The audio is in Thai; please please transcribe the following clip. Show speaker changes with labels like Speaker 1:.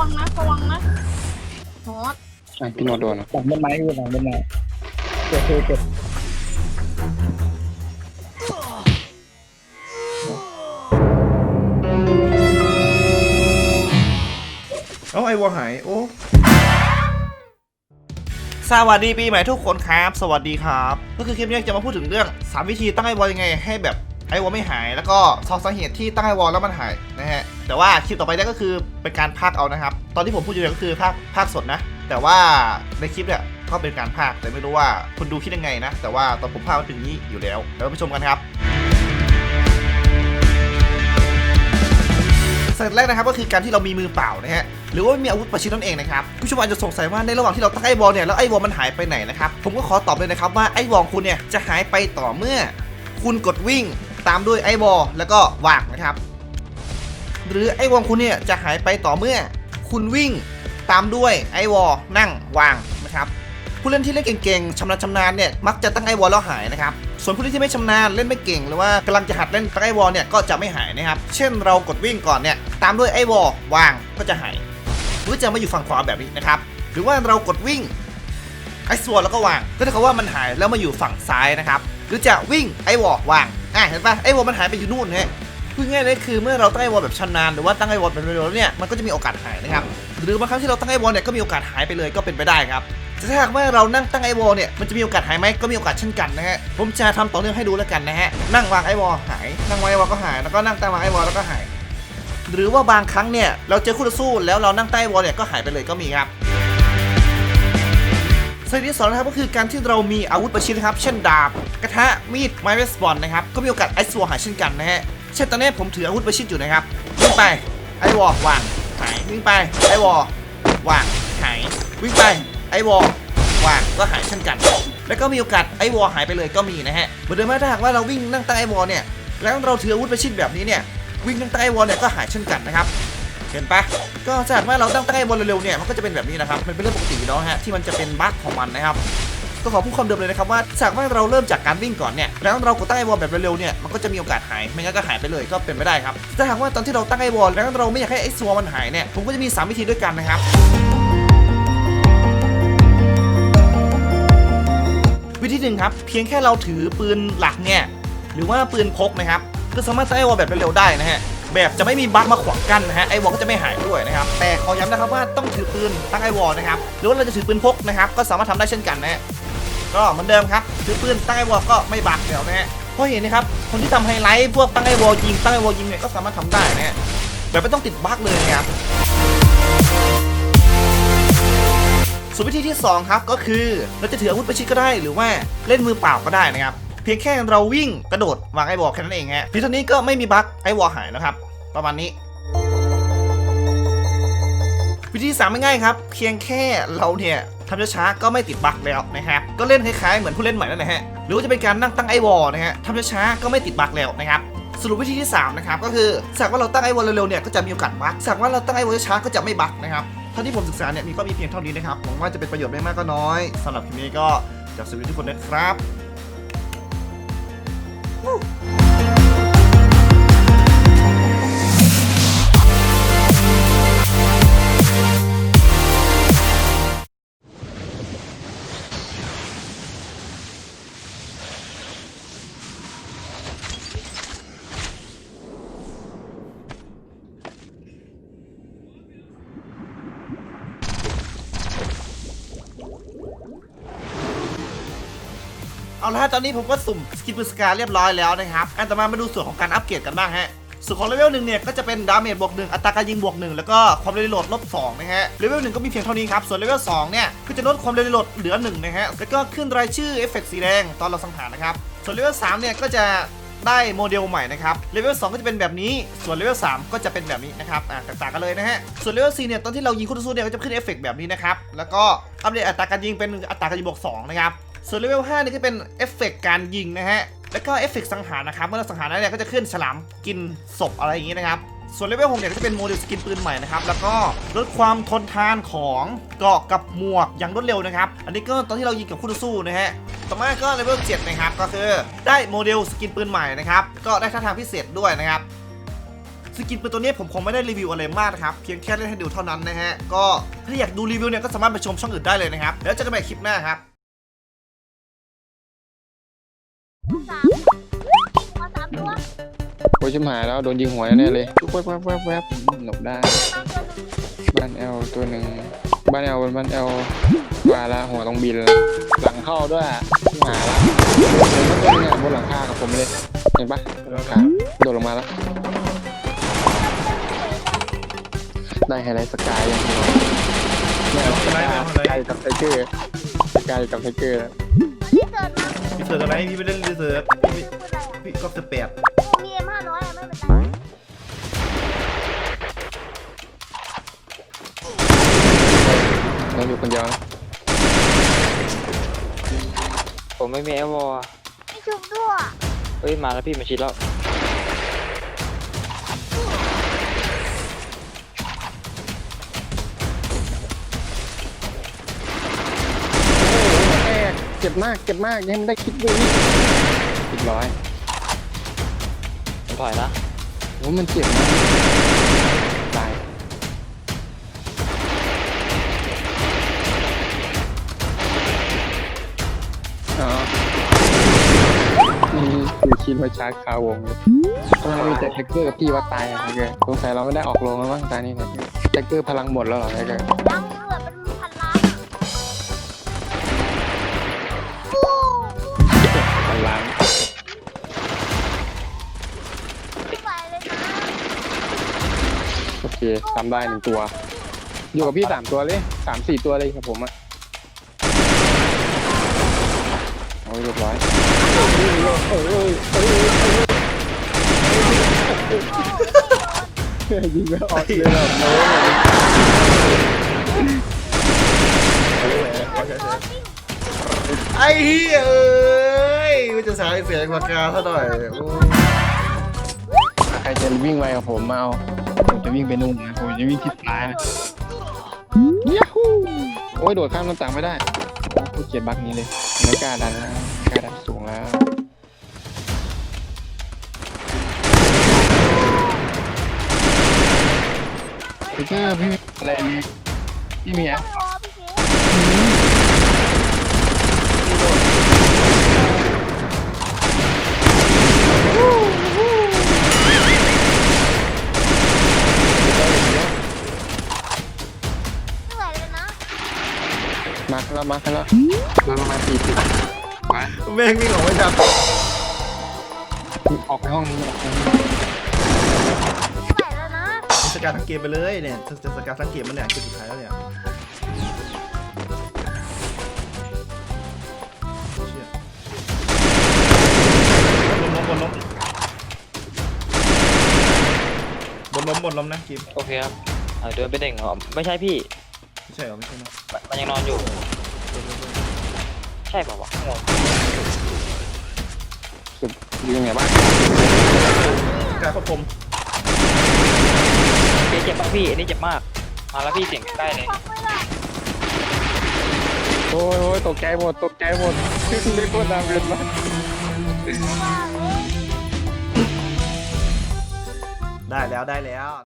Speaker 1: วังนะระวังนะโหด
Speaker 2: อะพี่โนโดนเหรอ
Speaker 3: หลังต้นไม้คือหลังต้นไม้เจ็บเจ็บเจ็บ
Speaker 4: เอาไอวอลหาย โอ้ สวัสดีปีใหม่ทุกคนครับ สวัสดีครับ ก็คือคลิปนี้จะมาพูดถึงเรื่อง 3 วิธีตั้งไอวอลยังไงให้แบบ ไอวอลไม่หายแล้วก็สองสาเหตุที่ตั้งไอวอลแล้วมันหายนะฮะแต่ว่าคลิปต่อไปนี่ก็คือเป็นการพากเอานะครับ ตอนที่ผมพูดอยู่เนี่ยก็คือพากพากสดนะ แต่ว่าในคลิปเนี่ยก็เป็นการพากแต่ไม่รู้ว่าคุณดูคิดยังไงนะ แต่ว่าตอนผมพากมันเป็นอย่างนี้อยู่แล้วเดี๋ยวไปชมกันครับสเต็ปแรกนะครับก็คือการที่เรามีมือเปล่านะฮะหรือว่าไม่มีอาวุธประชิดนั่นเองนะครับผู้ชมอาจจะสงสัยว่าในระหว่างที่เราตั้งไอ้วอลเนี่ยแล้วไอ้วอลมันหายไปไหนนะครับผมก็ขอตอบเลยนะครับว่าไอ้วอลคุณเนี่ยจะหายไปต่อเมื่อ คุณกดวิ่ง ตามด้วยไอ้วอลแล้วก็วางนะครับ หรือไอ้วอลคุณเนี่ยจะหายไปต่อเมื่อคุณวิ่งตามด้วยไอ้วอลนั่งวางนะครับผู้เล่นที่เล่นเก่งๆชำนาญชำนาญเนี่ยมักจะตั้งไอวอลแล้วหายนะครับส่วนผู้เล่นที่ไม่ชำนาญเล่นไม่เก่งหรือว่ากำลังจะหัดเล่นตั้งไอวอลเนี่ยก็จะไม่หายนะครับ เช่นเรากดวิ่งก่อนเนี่ยตามด้วยไอวอลวางก็จะหายหรือจะมาอยู่ฝั่งขวาแบบนี้นะครับ หรือว่าเรากดวิ่งไอส่วนแล้วก็วางก็เท่ากับว่ามันหายแล้วมาอยู่ฝั่งซ้ายนะครับ หรือจะวิ่งไอวอลวางอะเห็นปะไอวอลมันหายไปอยู่นู่นฮะพูดง่ายเลยคือเมื่อเราตั้งไอวอลแบบชำนาญหรือว่าตั้งไอวอลเป็นเร็วๆเนี่ยมันก็จะมีโอกาสหายนะครับหรือบางครั้งที่เราตั้งไอวอลเนี่ยก็มีโอกาสหายไปเลยก็เป็นไปได้ครับแต่ถ้าหากว่าเรานั่งตั้งไอวอลเนี่ยมันจะมีโอกาสหายไหมก็มีโอกาสเช่นกันนะฮะผมจะทำต่อเนื่องให้ดูแล้วกันนะฮะนั่งวางไอวอลหายนั่งวางไอวอลก็หายแล้วก็นั่งตั้งวางไอวอลแล้วก็หาย หรือว่าบางครั้งเนี่ยเราเจอคู่ต่อสู้แล้วเรานั่งใต้วอลเนี่ยก็หายไปเลยก็มีครับ สเต็ปที่สองนะครับก็คือการที่เรามีอาวุธประชิดนะครับ เช่นดาบ กระทะมีดไม้เบสบอลนะครับก็มีโอกาสไอซ์วอหายเช่นกันนะฮะเช่นตอนนี้ผมถืออาวุธประชิดอยู่นะครับวิ่งไปไอวอวางหายวิ่งไปไอวอวางหายวิ่งไปไอวอวางก็หายเช่นกัน แล้วก็มีโอกาสไอวอหายไปเลยก็มีนะฮะเหมือนเดิมไหมถ้าหากว่าเราวิ่งนั่งตั้งไอวอเนี่ยแล้วเราถืออาวุธประชิดแบบนี้เนี่ยวิ่งนั่งตั้งไอวอเนี่ยก็หายเช่นกันนะครับ เห็นปะก็ถ้าหากว่าเราตั้งใต้บอลเร็วๆเนี่ยมันก็จะเป็นแบบนี้นะครับมันเป็นเรื่องปกติอยู่แล้วฮะที่มันจะเป็นบั๊กของมันนะครับก็ขอพูดคำเดิมเลยนะครับว่าถ้ากว่าเราเริ่มจากการวิ่งก่อนเนี่ยแล้วเรากดตั้งไอวอลแบบเร็วๆเนี่ยมันก็จะมีโอกาสหายไม่งั้นก็หายไปเลยก็เป็นไปได้ครับถ้าหากว่าตอนที่เราตั้งไอ้วอลแล้วเราไม่อยากให้ไอ้ซัวมันหายเนี่ยผมก็จะมีสามวิธีด้วยกันนะครับวิธีหนึ่งครับเพียงแค่เราถือปืนหลักเนี่ยหรือว่าปืนพกนะครับก็สามารถตั้งไอ้วอลแบบเร็วๆได้นะฮะ แบบจะไม่มีบั๊กมาขวางกั้นนะฮะไอวอลก็จะไม่หายด้วยนะครับแต่ขอย้ำนะครับว่าต้องถือปืนตั้งไอวอลนะครับหรือว่าเราจะถือปืนพกนะครับก็สามารถทำได้เช่นกันนะฮะก็เหมือนเดิมครับถือปืนตั้งไอวอลก็ไม่บั๊กแล้วนะฮะเพราะเห็นนะครับคนที่ทำไฮไลท์พวกตั้งไอวอลยิงตั้งไอวอลยิงเนี่ยก็สามารถทำได้นะฮะแบบไม่ต้องติดบั๊กเลยนะครับส่วนวิธีที่ 2 ครับก็คือเราจะถืออาวุธประชิดก็ได้ หรือว่าเล่นมือเปล่าก็ได้นะครับ เพียงแค่เราวิ่งกระโดดวางไอ้วอลแค่นั้นเองฮะเพียงเท่านี้ก็ไม่มีบั๊กไอ้วอลหายแล้วครับ ประมาณนี้วิธีสามง่ายครับ เพียงแค่เราเนี่ยทำช้าๆก็ไม่ติดบั๊กแล้วนะครับก็เล่นคล้ายๆเหมือนผู้เล่นใหม่นั่นแหละฮะหรือว่าจะเป็นการนั่งตั้งไอ้วอลนะฮะทำช้าๆก็ไม่ติดบั๊กแล้วนะครับสรุปวิธีที่สามนะครับก็คือสักว่าเราตั้งไอ้วอลเร็วๆเนี่ยก็จะมีโอกาสบั๊กสักว่าเราตั้งไอ้วอลช้าก็จะไม่บั๊กนะครับเท่าที่ผมศึกษาเนี่ยมีก็มีเพียงเท่านี้นะครับหวังว่าจะเป็นประโยชน์ไม่มากก็น้อยสำหรับคลิปนี้ก็จากสวัสดีทุกคนนะครับ เละตอนนี้ผมก็สุ่มสกินปืนสกาเรียบร้อยแล้วนะครับอันต่อมามาดูส่วนของการอัปเกรดกันบ้างฮะส่วนของเลเวลหนึ่งเนี่ยก็จะเป็นดาเมจบวกหนึ่งอัตราการยิงบวกหนึ่งแล้วก็ความเร็วโหลดลบสองนะฮะเลเวลหนึ่งก็มีเพียงเท่านี้ครับส่วนเลเวลสองเนี่ยก็จะลดความเร็วโหลดเหลือหนึ่งนะฮะแล้วก็ขึ้นรายชื่อเอฟเฟกต์สีแดงตอนเราสังหารนะครับส่วนเลเวลสามเนี่ยก็จะได้โมเดลใหม่นะครับ เลเวล2ก็จะเป็นแบบนี้ ส่วนเลเวล3ก็จะเป็นแบบนี้นะครับอ่าแตกต่างกันเลยนะฮะ ส่วนเลเวล4เนี่ยตอนที่เรายิงคู่ต่อสู้เนี่ยก็จะขึ้นเอฟเฟกแบบนี้นะครับ แล้วก็อัปเดตอัตราการยิงเป็นอัตราการยิงบวก2นะครับ ส่วนเลเวล5นี่ก็เป็นเอฟเฟกต์การยิงนะฮะ แล้วก็เอฟเฟกต์สังหารนะครับ เมื่อเราสังหารแล้วเนี่ยก็จะขึ้นฉลามกินศพอะไรอย่างงี้นะครับ ส่วนเลเวล6เนี่ยก็จะเป็นโมเดลสกินปืนใหม่นะครับ แล้วก็ลดความทนทานของเกราะกับหมวกอย่างรวดเร็วนะครับ อันนี้ก็ตอนที่เรายิงกับคู่ต่อสู้นะฮะ ต่อมาก็เลเวล7นะครับ ก็คือได้โมเดลสกินปืนใหม่นะครับ ก็ได้ท่าทางพิเศษด้วยนะครับสกินปืนตัวนี้ผมคงไม่ได้รีวิวอะไรมากนะครับ เพียงแค่เล่นให้ดูเท่านั้นนะฮะ ก็ถ้าอยากดูรีวิวเนี่ยก็สามารถไปชมช่องอื่นได้เลยนะครับ แล้วเจอกันใหม่คลิปหน้าครับ
Speaker 1: สามขอสามตัว
Speaker 2: โอ้ยชิมหายแล้วโดนยิงหัวแน่เลยแวบแวบแวบแวบหลบได้
Speaker 1: มาตัวหนึ่ง
Speaker 2: บ้านแอลตัวหนึ่งบ้านแอลบ้านแอลมาละหัวต้องบินละหลังเข้าด้วยชิมหายละเห็นไหมตัวนึงอะบนหลังคากับผมเลยเห็นปะบนหลังคาโดดลงมาแล้วได้ไฮไลท์สกายอย่างเดียวเนี่ยสกายสกายกับไทเกอร์สกายกับไทเกอร์
Speaker 1: ที่เกิ
Speaker 4: พี่เสิร์ชอะไรพี่ไปเล่นรีเสิร์ชพี่
Speaker 1: คืออะไรอะ
Speaker 4: พี่ก็จะแปด
Speaker 1: มีเอ็มห้าร้อยอะไม่เป็นไร
Speaker 2: เราอยู่คนเดียวนะ
Speaker 5: ผมไม่มีแอลวอล
Speaker 1: ไม่ชุบด้วย
Speaker 5: เฮ้ย มาแล้วพี่มาชิดแล้ว
Speaker 2: เจ็บมาก เจ็บมากยังไม่ได้คิดเลยอีกร้อย
Speaker 5: ผมถอยนะ
Speaker 2: โอ้มันเจ็บมากตายอ๋อนี่คือคิดว่าชาร์จคาวงเลยทำไมมีแต่แท็กเกอร์กับพี่ว่าตายอะแท็กเกอร์สงสัยเราไม่ได้ออกโรงแล้วมั้งตานี้แท็กเกอร์แท็กเกอร์พลังหมดแล้วเหรอแท็กเกอร์
Speaker 1: เค
Speaker 2: ทำได้หนึ่งตัว อยู่กับพี่สามตัวเลยสามสี่ตัวเลยครับผมอะโอ้ยเรียบร้อยเอ้ยเอ้ยเอ้ยเอ้ยยิงไม่ออกเลยแบบโน้ต
Speaker 4: ไอ้เหี้ยเอ้ยมันจะสายเสียงปากกาซะหน่อยโอ้ย
Speaker 2: ใค รจะวิ่งไวกับผมมาเอาผมจะวิ่งไปนู่นนะผมจะวิ่งทิศซ้ายนะยาฮูโอ้ยโดดข้ามหน้าต่างไม่ได้ผู้เกียดบักนี้เลยไม่กล้าดันนะกล้าดันสูงแล้วพี่เกอร์พี่อะไรนี่พี่มีแอป แล้วมาแล้วมาประมาณสี่สิบมา
Speaker 4: แม่งวิ่งออกไม่ทัน
Speaker 2: ออกไปห้องนี้ออกไปห้องนี้
Speaker 1: ไม่ไหวแล้วนะ
Speaker 4: สกัดทั้งเกมไปเลยเนี่ยจะจะสกัดทั้งเกมมันเนี่ยเกมสุดท้ายแล้วเนี่ยเชี่ยบนล้มบนล้มบนล้มบนล้มนะกิม
Speaker 5: โอเคครับอ่าเดินไปเด้งเหรอไม่ใช่พี่
Speaker 4: ไม่ใช่เหรอไม่ใช่นะ
Speaker 5: มันมันยังนอนอยู่ ใช่ป่าวะงง
Speaker 2: สุดอยู่ยังไงบ้าง
Speaker 4: การควบคุม
Speaker 5: เจ๊เจ็บป่ะพี่อันนี้เจ็บมาก มาแล้วพี่เสียงใกล้เลย
Speaker 1: พักไม่ได้
Speaker 2: โอ้ยโอ้ยตกใจหมด ตกใจหมดไม่พูดตามเรียนมา
Speaker 1: ว่าเลย
Speaker 4: ได้แล้วได้แล้ว